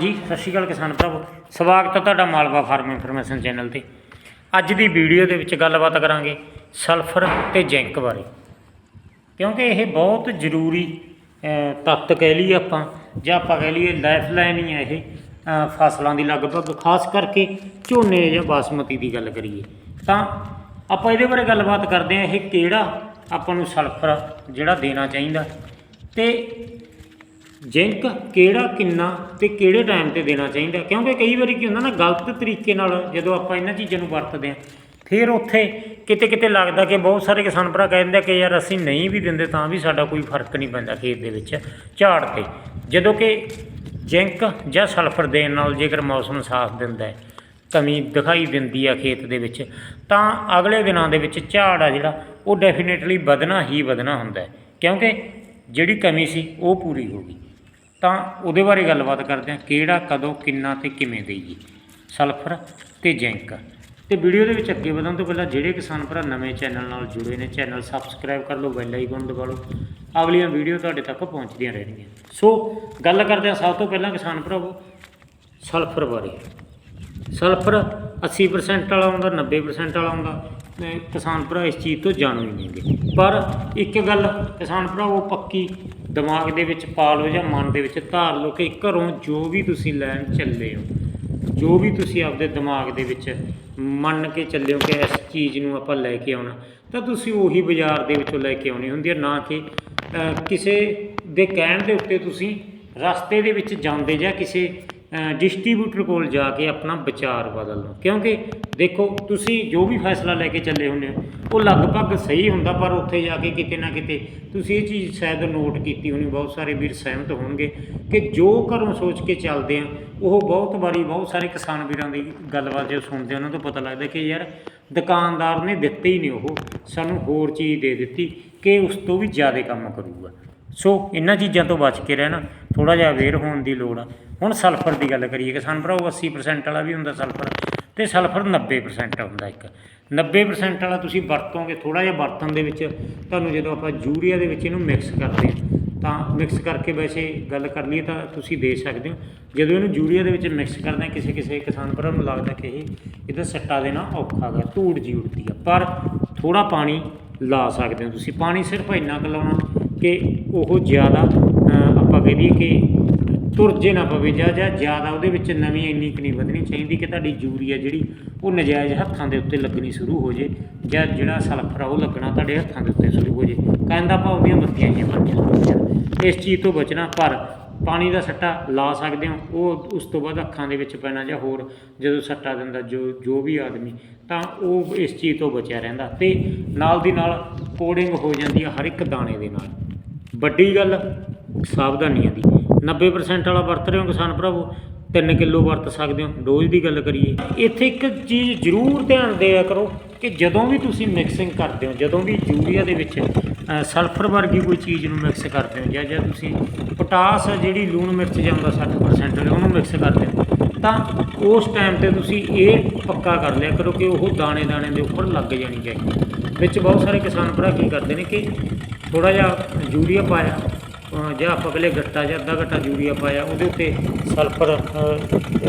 ਜੀ, ਸਤਿ ਸ਼੍ਰੀ ਅਕਾਲ ਕਿਸਾਨ ਭਰਾਵੋ। ਸਵਾਗਤ ਹੈ ਤੁਹਾਡਾ ਮਾਲਵਾ ਫਾਰਮ ਇਨਫੋਰਮੇਸ਼ਨ ਚੈਨਲ ਤੇ। ਅੱਜ ਦੀ ਵੀਡੀਓ ਦੇ ਵਿੱਚ ਗੱਲਬਾਤ ਕਰਾਂਗੇ ਸਲਫਰ ਤੇ ਜ਼ਿੰਕ ਬਾਰੇ। ਕਿਉਂਕਿ ਇਹ ਬਹੁਤ ਜ਼ਰੂਰੀ ਤੱਤ ਕਹਿ ਲਈਏ ਆਪਾਂ, ਜਾਂ ਆਪਾਂ ਕਹਿ ਲਈਏ ਲਾਈਫ ਲਾਈਨ ਹੀ ਹੈ ਇਹ ਫਸਲਾਂ ਦੀ ਲਗਭਗ। ਖਾਸ ਕਰਕੇ ਝੋਨੇ ਜਾਂ ਬਾਸਮਤੀ ਦੀ ਗੱਲ ਕਰੀਏ। ਤਾਂ ਆਪਾਂ ਇਹਦੇ ਬਾਰੇ ਗੱਲਬਾਤ ਕਰਦੇ ਹਾਂ, ਇਹ ਕਿਹੜਾ ਆਪਾਂ ਨੂੰ ਸਲਫਰ ਜਿਹੜਾ ਦੇਣਾ ਚਾਹੀਦਾ। ਤੇ ਜ਼ਿੰਕ ਕਿਹੜਾ, ਕਿੰਨਾ ਤੇ ਕਿਹੜੇ ਟਾਈਮ ਤੇ ਦੇਣਾ ਚਾਹੀਦਾ? ਕਿਉਂਕਿ ਕਈ ਵਾਰੀ ਕੀ ਹੁੰਦਾ ਨਾ, ਗਲਤ ਤਰੀਕੇ ਨਾਲ ਜਦੋਂ ਆਪਾਂ ਇਹਨਾਂ ਚੀਜ਼ਾਂ ਨੂੰ ਵਰਤਦੇ ਹਾਂ, ਫਿਰ ਉੱਥੇ ਕਿਤੇ ਕਿਤੇ ਲੱਗਦਾ ਕਿ ਬਹੁਤ ਸਾਰੇ ਕਿਸਾਨ ਭਰਾ ਕਹਿੰਦੇ ਕਿ ਯਾਰ ਅਸੀਂ ਨਹੀਂ ਵੀ ਦਿੰਦੇ ਤਾਂ ਵੀ ਸਾਡਾ ਕੋਈ ਫ਼ਰਕ ਨਹੀਂ ਪੈਂਦਾ ਖੇਤ ਦੇ ਵਿੱਚ ਝਾੜ ਤੇ। ਜਦੋਂ ਕਿ ਜ਼ਿੰਕ ਜਾਂ ਸਲਫਰ ਦੇਣ ਨਾਲ ਜੇਕਰ ਮੌਸਮ ਸਾਥ ਦਿੰਦਾ ਹੈ, ਕਮੀ ਦਿਖਾਈ ਦਿੰਦੀ ਆ ਖੇਤ ਦੇ ਵਿੱਚ, ਤਾਂ ਅਗਲੇ ਦਿਨਾਂ ਦੇ ਵਿੱਚ ਝਾੜ ਆ ਜਿਹੜਾ, ਉਹ ਡੈਫੀਨੇਟਲੀ ਵਧਣਾ ਹੀ ਵਧਣਾ ਹੁੰਦਾ ਹੈ। ਕਿਉਂਕਿ ਜਿਹੜੀ ਕਮੀ ਸੀ, ਉਹ ਪੂਰੀ ਹੋ ਗਈ। ਤਾਂ ਉਹਦੇ ਬਾਰੇ ਗੱਲਬਾਤ ਕਰਦੇ ਹਾਂ, ਕਿਹੜਾ, ਕਦੋਂ, ਕਿੰਨਾ ਤੇ ਕਿਵੇਂ ਦੇਈਏ। ਸਲਫਰ ਤੇ ਜ਼ਿੰਕ। ਤੇ ਵੀਡੀਓ ਦੇ ਵਿੱਚ ਅੱਗੇ ਵਧਣ ਤੋਂ ਪਹਿਲਾਂ ਜਿਹੜੇ ਕਿਸਾਨ ਭਰਾ ਨਵੇਂ ਚੈਨਲ ਨਾਲ ਜੁੜੇ ਨੇ, ਚੈਨਲ ਸਬਸਕ੍ਰਾਈਬ ਕਰ ਲਓ, ਬੈਲ ਆਈਕਨ ਦਬਾ ਲਓ। ਅਗਲੀਆਂ ਵੀਡੀਓ ਤੁਹਾਡੇ ਤੱਕ ਪਹੁੰਚਦੀਆਂ ਰਹਿਣਗੀਆਂ। ਸੋ ਗੱਲ ਕਰਦੇ ਹਾਂ ਸਭ ਤੋਂ ਪਹਿਲਾਂ ਕਿਸਾਨ ਭਰਾਵੋ ਸਲਫਰ ਬਾਰੇ। ਸਲਫਰ 80% ਵਾਲਾ ਆਉਂਦਾ 90% ਵਾਲਾ ਆਉਂਦਾ। ਤੇ ਕਿਸਾਨ ਭਰਾ ਇਸ ਚੀਜ਼ ਤੋਂ ਜਾਣੂ ਹੀ ਨਹੀਂਗੇ ਪਰ ਇੱਕ ਗੱਲ ਕਿਸਾਨ ਭਰਾ ਪੱਕੀ ਦਿਮਾਗ ਦੇ ਵਿੱਚ ਪਾ ਲਓ ਜਾਂ ਮਨ ਦੇ ਵਿੱਚ ਧਾਰ ਲਓ ਕਿ ਘਰੋਂ ਜੋ ਵੀ ਤੁਸੀਂ ਲੈਣ ਚੱਲੇ ਹੋ, ਜੋ ਵੀ ਤੁਸੀਂ ਆਪਦੇ ਦਿਮਾਗ ਦੇ ਵਿੱਚ ਮੰਨ ਕੇ ਚੱਲਿਓ ਕਿ ਇਸ ਚੀਜ਼ ਨੂੰ ਆਪਾਂ ਲੈ ਕੇ ਆਉਣਾ, ਤਾਂ ਤੁਸੀਂ ਉਹੀ ਬਾਜ਼ਾਰ ਦੇ ਵਿੱਚੋਂ ਲੈ ਕੇ ਆਉਣੀ ਹੁੰਦੀ ਹੈ ਨਾ ਕਿ ਕਿਸੇ ਦੇ ਕਹਿਣ ਦੇ ਉੱਤੇ ਤੁਸੀਂ ਰਸਤੇ ਦੇ ਵਿੱਚ ਜਾਂਦੇ ਜਾਂ ਕਿਸੇ ਡਿਸਟ੍ਰੀਬਿਊਟਰ ਕੋਲ ਜਾ ਕੇ ਆਪਣਾ ਵਿਚਾਰ ਬਦਲ ਲਓ ਕਿਉਂਕਿ ਦੇਖੋ, ਤੁਸੀਂ ਜੋ ਵੀ ਫੈਸਲਾ ਲੈ ਕੇ ਚੱਲੇ ਹੁੰਦੇ ਹੋ, ਉਹ ਲਗਭਗ ਸਹੀ ਹੁੰਦਾ, ਪਰ ਉੱਥੇ ਜਾ ਕੇ ਕਿਤੇ ਨਾ ਕਿਤੇ ਤੁਸੀਂ ਇਹ ਚੀਜ਼ ਸ਼ਾਇਦ ਨੋਟ ਕੀਤੀ ਹੋਣੀ, ਬਹੁਤ ਸਾਰੇ ਵੀਰ ਸਹਿਮਤ ਹੋਣਗੇ ਕਿ ਜੋ ਘਰੋਂ ਸੋਚ ਕੇ ਚੱਲਦੇ ਆ, ਉਹ ਬਹੁਤ ਵਾਰੀ ਬਹੁਤ ਸਾਰੇ ਕਿਸਾਨ ਵੀਰਾਂ ਦੀ ਗੱਲਬਾਤ ਜੇ ਸੁਣਦੇ ਉਹਨਾਂ ਤੋਂ ਪਤਾ ਲੱਗਦਾ ਕਿ ਯਾਰ ਦੁਕਾਨਦਾਰ ਨੇ ਦਿੱਤੇ ਹੀ ਨਹੀਂ ਉਹ, ਸਾਨੂੰ ਹੋਰ ਚੀਜ਼ ਦੇ ਦਿੱਤੀ ਕਿ ਉਸ ਤੋਂ ਵੀ ਜ਼ਿਆਦਾ ਕੰਮ ਕਰੂਗਾ। ਸੋ ਇਹਨਾਂ ਚੀਜ਼ਾਂ ਤੋਂ ਬਚ ਕੇ ਰਹਿਣਾ ਥੋੜਾ ਜਿਹਾ ਅਵੇਅਰ ਹੋਣ ਦੀ ਲੋੜ ਆ। ਹੁਣ ਸਲਫਰ ਦੀ ਗੱਲ ਕਰੀਏ ਕਿਸਾਨ ਭਰਾਓ 80% ਵਾਲਾ ਵੀ ਹੁੰਦਾ ਸਲਫਰ ਤੇ ਸਲਫਰ 90% ਹੁੰਦਾ ਇੱਕ। 90% ਵਾਲਾ ਤੁਸੀਂ ਵਰਤੋਗੇ ਥੋੜਾ ਜਿਹਾ ਵਰਤਣ ਦੇ ਵਿੱਚ, ਤੁਹਾਨੂੰ ਜਦੋਂ ਆਪਾਂ ਯੂਰੀਆ ਦੇ ਵਿੱਚ ਇਹਨੂੰ ਮਿਕਸ ਕਰਦੇ ਹਾਂ, ਤਾਂ ਮਿਕਸ ਕਰਕੇ ਵੈਸੇ ਗੱਲ ਕਰ ਲਈਏ ਤਾਂ ਤੁਸੀਂ ਦੇ ਸਕਦੇ ਹੋ। ਜਦੋਂ ਇਹਨੂੰ ਯੂਰੀਆ ਦੇ ਵਿੱਚ ਮਿਕਸ ਕਰਦੇ ਹਾਂ, ਕਿਸੇ ਕਿਸੇ ਕਿਸਾਨ ਭਰਾ ਨੂੰ ਲੱਗਦਾ ਕਿ ਇਹ, ਇਹਦਾ ਸੱਟਾ ਦੇਣਾ ਔਖਾ ਗਾ, ਧੂੜ ਜੀ ਉੱਡਦੀ ਆ। ਪਰ ਥੋੜਾ ਪਾਣੀ ਲਾ ਸਕਦੇ ਹੋ ਤੁਸੀਂ। ਪਾਣੀ ਸਿਰਫ ਇੰਨਾ ਕੁ ਲਾਉਣਾ ਕਿ ਉਹ ਜ਼ਿਆਦਾ ਆਪਾਂ ਕਹਿ ਲਈਏ ਕਿ ਤੁਰ ਜੇ ਨਾ ਪਵੇ ਜਾਂ ਜ਼ਿਆਦਾ ਉਹਦੇ ਵਿੱਚ ਨਵੀਂ ਇੰਨੀ ਕੁ ਨਹੀਂ ਵਧਣੀ ਚਾਹੀਦੀ ਕਿ ਤੁਹਾਡੀ ਯੂਰੀਆ ਜਿਹੜੀ ਉਹ ਨਜਾਇਜ਼ ਹੱਥਾਂ ਦੇ ਉੱਤੇ ਲੱਗਣੀ ਸ਼ੁਰੂ ਹੋ ਜੇ ਜਾਂ ਜਿਹੜਾ ਸਲਫਰ ਆ ਉਹ ਲੱਗਣਾ ਤੁਹਾਡੇ ਹੱਥਾਂ ਦੇ ਉੱਤੇ ਸ਼ੁਰੂ ਹੋ ਜੇ। ਕਹਿੰਦਾ ਆਪਾਂ ਉਹਦੀਆਂ ਬੱਤੀਆਂ ਹੀ ਬਣ ਜਾਂਦੀਆਂ ਇਸ ਚੀਜ਼ ਤੋਂ ਬਚਣਾ, ਪਰ ਪਾਣੀ ਦਾ ਸੱਟਾ ਲਾ ਸਕਦੇ ਹੋ, ਉਹ ਉਸ ਤੋਂ ਬਾਅਦ ਅੱਖਾਂ ਦੇ ਵਿੱਚ ਪੈਣਾ ਜਾਂ ਹੋਰ ਜਦੋਂ ਸੱਟਾ ਦਿੰਦਾ ਜੋ ਜੋ ਵੀ ਆਦਮੀ, ਤਾਂ ਉਹ ਇਸ ਚੀਜ਼ ਤੋਂ ਬਚਿਆ ਰਹਿੰਦਾ ਤੇ ਨਾਲ ਦੀ ਨਾਲ ਕੋਡਿੰਗ ਹੋ ਜਾਂਦੀ ਹੈ ਹਰ ਇੱਕ ਦਾਣੇ ਦੇ ਨਾਲ। ਵੱਡੀ ਗੱਲ ਸਾਵਧਾਨੀਆਂ ਦੀ। 90% ਵਾਲਾ ਵਰਤ ਰਹੇ ਹੋ ਕਿਸਾਨ ਭਰਾਵੋ 3 ਕਿਲੋ ਵਰਤ ਸਕਦੇ ਹੋ। ਡੋਜ਼ ਦੀ ਗੱਲ ਕਰੀਏ। ਇੱਥੇ ਇੱਕ ਚੀਜ਼ ਜ਼ਰੂਰ ਧਿਆਨ ਦਿਆ ਕਰੋ ਕਿ ਜਦੋਂ ਵੀ ਤੁਸੀਂ ਮਿਕਸਿੰਗ ਕਰਦੇ ਹੋ, ਜਦੋਂ ਵੀ ਯੂਰੀਆ ਦੇ ਵਿੱਚ ਸਲਫਰ ਵਰਗੀ ਕੋਈ ਚੀਜ਼ ਨੂੰ ਮਿਕਸ ਕਰਦੇ ਹੋ ਜਾਂ ਜਾਂ ਤੁਸੀਂ ਪੋਟਾਸ ਜਿਹੜੀ ਲੂਣ ਮਿਰਚ ਜਾਂਦਾ 60% ਵਾਲੇ ਉਹਨੂੰ ਮਿਕਸ ਕਰਦੇ ਹੋ, ਤਾਂ ਉਸ ਟਾਈਮ ਤੇ ਤੁਸੀਂ ਇਹ ਪੱਕਾ ਕਰ ਲਿਆ ਕਰੋ ਕਿ ਉਹ ਦਾਣੇ ਦਾਣੇ ਦੇ ਉੱਪਰ ਲੱਗ ਜਾਣੀ ਚਾਹੀਦੀ। ਵਿੱਚ ਬਹੁਤ ਸਾਰੇ ਕਿਸਾਨ ਭਰਾ ਕੀ ਕਰਦੇ ਨੇ ਕਿ ਥੋੜਾ ਜਿਹਾ ਯੂਰੀਆ ਪਾਇਆ ਜਾਂ ਆਪਾਂ ਕਹਿੰਦੇ ਗੱਟਾ ਜਾਂ ਅੱਧਾ ਗੱਟਾ ਯੂਰੀਆ ਪਾਇਆ, ਉਹਦੇ ਉੱਤੇ ਸਲਫਰ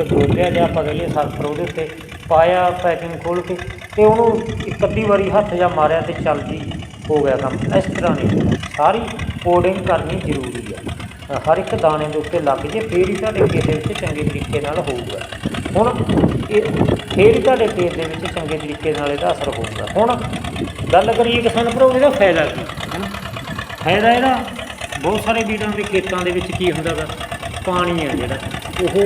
ਡੋਲਿਆ ਜਾਂ ਆਪਾਂ ਕਹਿੰਦੇ ਸਲਫਰ ਉਹਦੇ ਉੱਤੇ ਪਾਇਆ ਪੈਕਿੰਗ ਖੋਲ ਕੇ ਤੇ ਉਹਨੂੰ ਇੱਕ ਅੱਧੀ ਵਾਰੀ ਹੱਥ ਜਾਂ ਮਾਰਿਆ ਤੇ ਚੱਲ ਜੀ, ਹੋ ਗਿਆ ਕੰਮ। ਇਸ ਤਰ੍ਹਾਂ ਨਹੀਂ, ਸਾਰੀ ਕੋਡਿੰਗ ਕਰਨੀ ਜ਼ਰੂਰੀ ਹੈ ਹਰ ਇੱਕ ਦਾਣੇ ਦੇ ਉੱਤੇ ਲੱਗ ਜੇ, ਫੇਰ ਹੀ ਤੁਹਾਡੇ ਖੇਤ ਦੇ ਵਿੱਚ ਚੰਗੇ ਤਰੀਕੇ ਨਾਲ ਹੋਊਗਾ। ਹੁਣ ਇਹ, ਫੇਰ ਹੀ ਤੁਹਾਡੇ ਖੇਤ ਦੇ ਵਿੱਚ ਚੰਗੇ ਤਰੀਕੇ ਨਾਲ ਇਹਦਾ ਅਸਰ ਹੋਊਗਾ। ਹੁਣ ਗੱਲ ਕਰੀਏ ਕਿਸਾਨ ਭਰਾ ਇਹਦਾ ਫਾਇਦਾ ਕੀ? ਫਾਇਦਾ ਇਹਦਾ। ਬਹੁਤ ਸਾਰੇ ਵੀਰਾਂ ਦੇ ਖੇਤਾਂ ਦੇ ਵਿੱਚ ਕੀ ਹੁੰਦਾ ਗਾ, ਪਾਣੀ ਆ ਜਿਹੜਾ, ਉਹ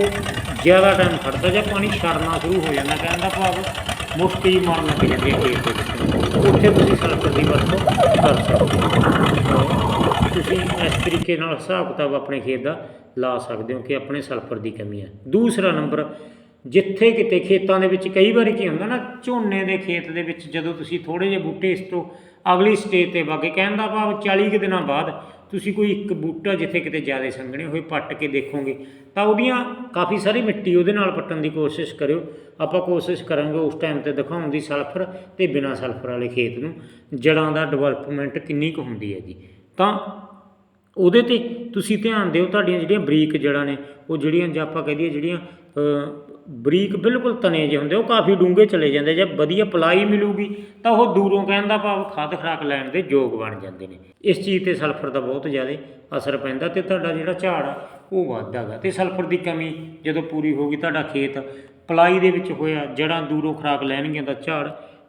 ਜ਼ਿਆਦਾ ਟਾਈਮ ਖੜਦਾ ਜਾਂ ਪਾਣੀ ਛੜਨਾ ਸ਼ੁਰੂ ਹੋ ਜਾਂਦਾ ਕਹਿਣ ਦਾ ਭਾਵ ਮੁਸ਼ਕੀ ਮਾਰਨ ਲੱਗ ਜਾਂਦੀ ਹੈ ਖੇਤ ਦੇ ਵਿੱਚ। ਉੱਥੇ ਤੁਸੀਂ ਸਲਫਰ ਦੀ ਵਰਤੋਂ ਕਰ ਸਕਦੇ ਹੋ। ਤੁਸੀਂ ਇਸ ਤਰੀਕੇ ਨਾਲ ਹਿਸਾਬ ਕਿਤਾਬ ਆਪਣੇ ਖੇਤ ਦਾ ਲਾ ਸਕਦੇ ਹੋ ਕਿ ਆਪਣੇ ਸਲਫਰ ਦੀ ਕਮੀ ਹੈ। ਦੂਸਰਾ ਨੰਬਰ, ਜਿੱਥੇ ਕਿਤੇ ਖੇਤਾਂ ਦੇ ਵਿੱਚ ਕਈ ਵਾਰੀ ਕੀ ਹੁੰਦਾ ਨਾ, ਝੋਨੇ ਦੇ ਖੇਤ ਦੇ ਵਿੱਚ ਜਦੋਂ ਤੁਸੀਂ ਥੋੜੇ ਜਿਹੇ ਬੂਟੇ ਇਸ ਤੋਂ ਅਗਲੀ ਸਟੇਜ ਤੇ ਵਾਗੇ ਕਹਿਣ ਦਾ ਭਾਵ 40 ਕੁ ਦਿਨਾਂ ਬਾਅਦ ਤੁਸੀਂ ਕੋਈ ਇੱਕ ਬੂਟਾ ਜਿੱਥੇ ਕਿਤੇ ਜ਼ਿਆਦਾ ਸੰਘਣੇ ਹੋਏ ਪੱਟ ਕੇ ਦੇਖੋਗੇ, ਤਾਂ ਉਹਦੀਆਂ ਕਾਫੀ ਸਾਰੀ ਮਿੱਟੀ ਉਹਦੇ ਨਾਲ ਪੱਟਣ ਦੀ ਕੋਸ਼ਿਸ਼ ਕਰਿਓ। ਆਪਾਂ ਕੋਸ਼ਿਸ਼ ਕਰਾਂਗੇ ਉਸ ਟਾਈਮ ਤੇ ਦਿਖਾਉਣ ਦੀ ਸਲਫਰ ਤੇ ਬਿਨਾਂ ਸਲਫਰ ਵਾਲੇ ਖੇਤ ਨੂੰ। ਜੜਾਂ ਦਾ ਡਿਵੈਲਪਮੈਂਟ ਕਿੰਨੀ ਕੁ ਹੁੰਦੀ ਹੈ ਜੀ ਤਾਂ ਉਹਦੇ ਤੇ ਤੁਸੀਂ ਧਿਆਨ ਦਿਓ ਤੁਹਾਡੀਆਂ ਜਿਹੜੀਆਂ ਬਰੀਕ ਜੜਾਂ ਨੇ, ਉਹ ਜਿਹੜੀਆਂ ਜਾਂ ਆਪਾਂ ਕਹਿ ਦਈਏ ਜਿਹੜੀਆਂ ਬਰੀਕ ਬਿਲਕੁਲ ਤਣੇ ਜਿਹੇ ਹੁੰਦੇ, ਉਹ ਕਾਫੀ ਡੂੰਘੇ ਚਲੇ ਜਾਂਦੇ, ਜੇ ਵਧੀਆ ਪਲਾਈ ਮਿਲੂਗੀ, ਤਾਂ ਉਹ ਦੂਰੋਂ ਕਹਿਣ ਦਾ ਭਾਵ ਖਾਦ ਖਰਾਕ ਲੈਣ ਦੇ ਯੋਗ ਬਣ ਜਾਂਦੇ ਨੇ। ਇਸ ਚੀਜ਼ ਤੇ ਸਲਫਰ ਦਾ ਬਹੁਤ ਜ਼ਿਆਦਾ ਅਸਰ ਪੈਂਦਾ ਤੇ ਤੁਹਾਡਾ ਜਿਹੜਾ ਝਾੜ ਆ, ਉਹ ਵੱਧਦਾ ਗਾ ਤੇ ਸਲਫਰ ਦੀ ਕਮੀ ਜਦੋਂ ਪੂਰੀ ਹੋਗੀ ਤੁਹਾਡਾ ਖੇਤ ਪਲਾਈ ਦੇ ਵਿੱਚ ਹੋਇਆ ਜੜਾਂ ਦੂਰੋਂ ਖਰਾਕ ਲੈਣਗੀਆਂ ਤਾਂ ਝਾੜ,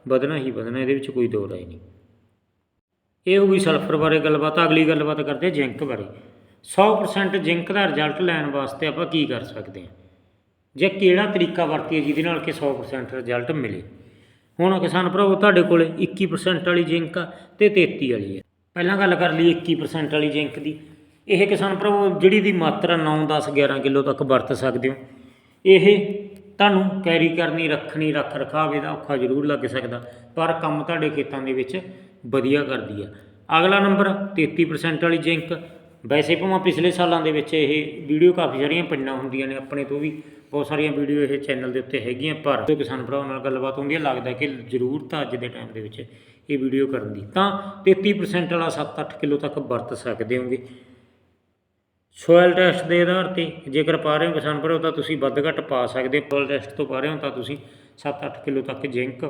ਵਧਣਾ ਹੀ ਵਧਣਾ, ਇਹਦੇ ਵਿੱਚ ਕੋਈ ਦੋ ਰਾਏ ਨਹੀਂ। ਇਹ ਹੋ ਗਈ ਸਲਫਰ ਬਾਰੇ ਗੱਲਬਾਤ, ਅਗਲੀ ਗੱਲਬਾਤ ਕਰਦੇ ਜ਼ਿੰਕ ਬਾਰੇ। 100% ਜ਼ਿੰਕ ਦਾ ਰਿਜ਼ਲਟ ਲੈਣ ਵਾਸਤੇ ਆਪਾਂ ਕੀ ਕਰ ਸਕਦੇ ਹਾਂ? ਜਾਂ ਕਿਹੜਾ ਤਰੀਕਾ ਵਰਤੀਏ ਜਿਹਦੇ ਨਾਲ ਕਿ 100% ਰਿਜ਼ਲਟ ਮਿਲੇ। ਹੁਣ ਕਿਸਾਨ ਭਰਾਵੋ, ਤੁਹਾਡੇ ਕੋਲੇ 21% ਵਾਲੀ ਜ਼ਿੰਕ ਆ ਤੇ 33 ਵਾਲੀ ਆ। ਪਹਿਲਾਂ ਗੱਲ ਕਰ ਲਈ 21% ਵਾਲੀ ਜ਼ਿੰਕ ਦੀ। ਇਹ ਕਿਸਾਨ ਭਰਾਵੋ, ਜਿਹੜੀ ਦੀ ਮਾਤਰਾ 9 10 11 ਕਿਲੋ ਤੱਕ ਵਰਤ ਸਕਦੇ ਹੋ। ਇਹ ਤੁਹਾਨੂੰ ਕੈਰੀ ਕਰਨੀ, ਰੱਖਣੀ, ਰੱਖ ਰਖਾਵੇ ਦਾ ਔਖਾ ਜ਼ਰੂਰ ਲੱਗ ਸਕਦਾ। ਪਰ ਕੰਮ ਤੁਹਾਡੇ ਖੇਤਾਂ ਦੇ ਵਿੱਚ ਵਧੀਆ ਕਰਦੀ ਆ। ਅਗਲਾ ਨੰਬਰ 33% ਵਾਲੀ ਜ਼ਿੰਕ। ਵੈਸੇ ਭਾਵੇਂ ਪਿਛਲੇ ਸਾਲਾਂ ਦੇ ਵਿੱਚ ਇਹ ਵੀਡੀਓ ਕਾਫੀ ਸਾਰੀਆਂ ਪਿੰਡਾਂ ਹੁੰਦੀਆਂ ਨੇ ਆਪਣੇ ਤੋਂ ਵੀ, ਬਹੁਤ ਸਾਰੀਆਂ ਵੀਡੀਓ ਇਹ ਚੈਨਲ ਦੇ ਉੱਤੇ ਹੈਗੀਆਂ, ਪਰ ਜੋ ਕਿਸਾਨ ਭਰਾਵਾਂ ਨਾਲ ਗੱਲਬਾਤ ਹੁੰਦੀ ਹੈ ਲੱਗਦਾ ਕਿ ਜ਼ਰੂਰਤ ਆ ਅੱਜ ਦੇ ਟਾਈਮ ਦੇ ਵਿੱਚ ਇਹ ਵੀਡੀਓ ਕਰਨ ਦੀ। ਤਾਂ 33% ਵਾਲਾ 7-8 ਕਿਲੋ ਤੱਕ ਵਰਤ ਸਕਦੇ ਹੋਗੇ। ਸੋਇਲ ਟੈਸਟ ਦੇ ਆਧਾਰ ਤੇ ਜੇਕਰ ਪਾ ਰਹੇ ਹੋ ਕਿਸਾਨ ਭਰਾਓ, ਤਾਂ ਤੁਸੀਂ ਵੱਧ ਘੱਟ ਪਾ ਸਕਦੇ ਹੋ। ਸੋਇਲ ਟੈਸਟ ਤੋਂ ਪਾ ਰਹੇ ਹੋ, ਤਾਂ ਤੁਸੀਂ 7-8 ਕਿਲੋ ਤੱਕ ਜ਼ਿੰਕ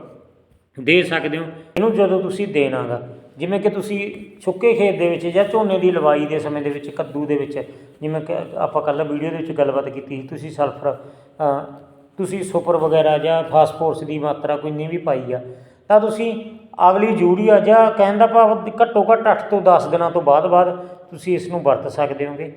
ਦੇ ਸਕਦੇ ਹੋ। ਇਹਨੂੰ ਜਦੋਂ ਤੁਸੀਂ ਦੇਣਾਗਾ, ਜਿਵੇਂ ਕਿ ਤੁਸੀਂ ਸੁੱਕੇ ਖੇਤ ਦੇ ਵਿੱਚ ਜਾਂ ਝੋਨੇ ਦੀ ਲਵਾਈ ਦੇ ਸਮੇਂ ਦੇ ਵਿੱਚ, ਕੱਦੂ ਦੇ ਵਿੱਚ, ਜਿਵੇਂ ਕਿ ਆਪਾਂ ਕੱਲ੍ਹ ਵੀਡੀਓ ਦੇ ਵਿੱਚ ਗੱਲਬਾਤ ਕੀਤੀ ਸੀ, ਤੁਸੀਂ ਸਲਫਰ ਤੁਸੀਂ ਸੁਪਰ ਵਗੈਰਾ ਜਾਂ ਫਾਸਫੋਰਸ ਦੀ ਮਾਤਰਾ ਕੋਈ ਨਹੀਂ ਵੀ ਪਾਈ ਆ, ਤਾਂ ਤੁਸੀਂ ਅਗਲੀ ਯੂਰੀਆ ਜਾਂ ਕਹਿਣ ਦਾ ਭਾਵ ਘੱਟੋ ਘੱਟ 8 ਤੋਂ 10 ਦਿਨਾਂ ਤੋਂ ਬਾਅਦ ਬਾਅਦ ਤੁਸੀਂ ਇਸ ਨੂੰ ਵਰਤ ਸਕਦੇ ਹੋਗੇ।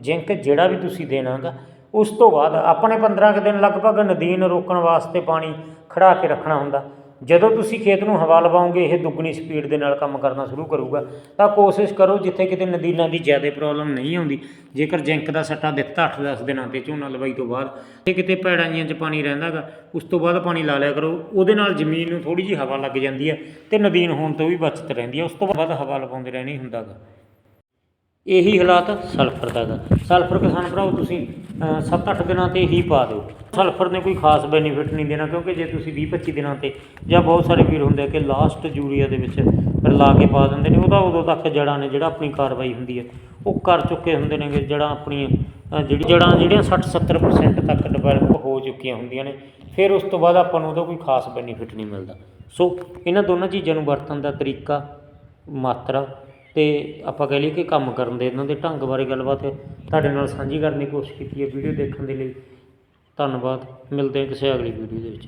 ਜ਼ਿੰਕ ਜਿਹੜਾ ਵੀ ਤੁਸੀਂ ਦੇਣਾਗਾ, ਉਸ ਤੋਂ ਬਾਅਦ ਆਪਣੇ 15 ਕੁ ਦਿਨ ਲਗਭਗ ਨਦੀਨ ਰੋਕਣ ਵਾਸਤੇ ਪਾਣੀ ਖੜਾ ਕੇ ਰੱਖਣਾ ਹੁੰਦਾ। ਜਦੋਂ ਤੁਸੀਂ ਖੇਤ ਨੂੰ ਹਵਾ ਲਵਾਓਗੇ, ਇਹ ਦੁੱਗਣੀ ਸਪੀਡ ਦੇ ਨਾਲ ਕੰਮ ਕਰਨਾ ਸ਼ੁਰੂ ਕਰੂਗਾ, ਤਾਂ ਕੋਸ਼ਿਸ਼ ਕਰੋ ਜਿੱਥੇ ਕਿਤੇ ਨਦੀਨਾਂ ਦੀ ਜ਼ਿਆਦਾ ਪ੍ਰੋਬਲਮ ਨਹੀਂ ਆਉਂਦੀ। ਜੇਕਰ ਜ਼ਿੰਕ ਦਾ ਸੱਟਾ ਦਿੱਤਾ 8-10 ਦਿਨਾਂ ਤੇ ਝੋਨਾ ਲਵਾਈ ਤੋਂ ਬਾਅਦ, ਤੇ ਕਿਤੇ ਪੈੜਾਂ ਜੀਆਂ 'ਚ ਪਾਣੀ ਰਹਿੰਦਾਗਾ, ਉਸ ਤੋਂ ਬਾਅਦ ਪਾਣੀ ਲਾ ਲਿਆ ਕਰੋ। ਉਹਦੇ ਨਾਲ ਜ਼ਮੀਨ ਨੂੰ ਥੋੜੀ ਜਿਹੀ ਹਵਾ ਲੱਗ ਜਾਂਦੀ ਹੈ ਤੇ ਨਦੀਨ ਹੋਣ ਤੋਂ ਵੀ ਬਚਤ ਰਹਿੰਦੀ ਹੈ। ਉਸ ਤੋਂ ਬਾਅਦ ਹਵਾ ਲਵਾਉਂਦੇ ਰਹਿਣੀ ਹੁੰਦਾਗਾ। ਇਹੀ ਹਾਲਾਤ ਸਲਫਰ ਦਾ ਗਾ ਸਲਫਰ ਕਿਸਾਨ ਭਰਾਓ, ਤੁਸੀਂ 7-8 ਦਿਨਾਂ ਤੇ ਹੀ ਪਾ ਦਿਓ। ਸਲਫਰ ਨੇ ਕੋਈ ਖਾਸ ਬੈਨੀਫਿਟ ਨਹੀਂ ਦੇਣਾ, ਕਿਉਂਕਿ ਜੇ ਤੁਸੀਂ 20-25 ਦਿਨਾਂ ਤੇ ਜਾਂ ਬਹੁਤ ਸਾਰੇ ਵੀਰ ਹੁੰਦੇ ਕਿ ਲਾਸਟ ਯੂਰੀਆ ਦੇ ਵਿੱਚ ਫਿਰ ਲਾ ਕੇ ਪਾ ਦਿੰਦੇ ਨੇ, ਉਹਦਾ ਉਦੋਂ ਤੱਕ ਜੜਾਂ ਨੇ, ਜਿਹੜਾ ਆਪਣੀ ਕਾਰਵਾਈ ਹੁੰਦੀ ਹੈ, ਉਹ ਕਰ ਚੁੱਕੇ ਹੁੰਦੇ ਨੇ ਕਿ ਜੜਾਂ ਆਪਣੀਆਂ ਜਿਹੜੀ ਜੜਾਂ ਜਿਹੜੀਆਂ 60-70% ਤੱਕ ਡਿਵੈਲਪ ਹੋ ਚੁੱਕੀਆਂ ਹੁੰਦੀਆਂ ਨੇ, ਫਿਰ ਉਸ ਤੋਂ ਬਾਅਦ ਆਪਾਂ ਨੂੰ ਉਹਦਾ ਕੋਈ ਖਾਸ ਬੈਨੀਫਿਟ ਨਹੀਂ ਮਿਲਦਾ। ਸੋ ਇਹਨਾਂ ਦੋਨਾਂ ਚੀਜ਼ਾਂ ਨੂੰ ਵਰਤਣ ਦਾ ਤਰੀਕਾ, ਮਾਤਰਾ ਅਤੇ ਆਪਾਂ ਕਹਿ ਲਈਏ ਕਿ ਕੰਮ ਕਰਨ ਦੇ ਇਹਨਾਂ ਦੇ ਢੰਗ ਬਾਰੇ ਗੱਲਬਾਤ ਤੁਹਾਡੇ ਨਾਲ ਸਾਂਝੀ ਕਰਨ ਦੀ ਕੋਸ਼ਿਸ਼ ਕੀਤੀ ਹੈ ਵੀਡੀਓ ਦੇਖਣ ਦੇ ਲਈ। ਧੰਨਵਾਦ। ਮਿਲਦੇ ਹਾਂ ਕਿਸੇ ਅਗਲੀ ਵੀਡੀਓ ਦੇ ਵਿੱਚ।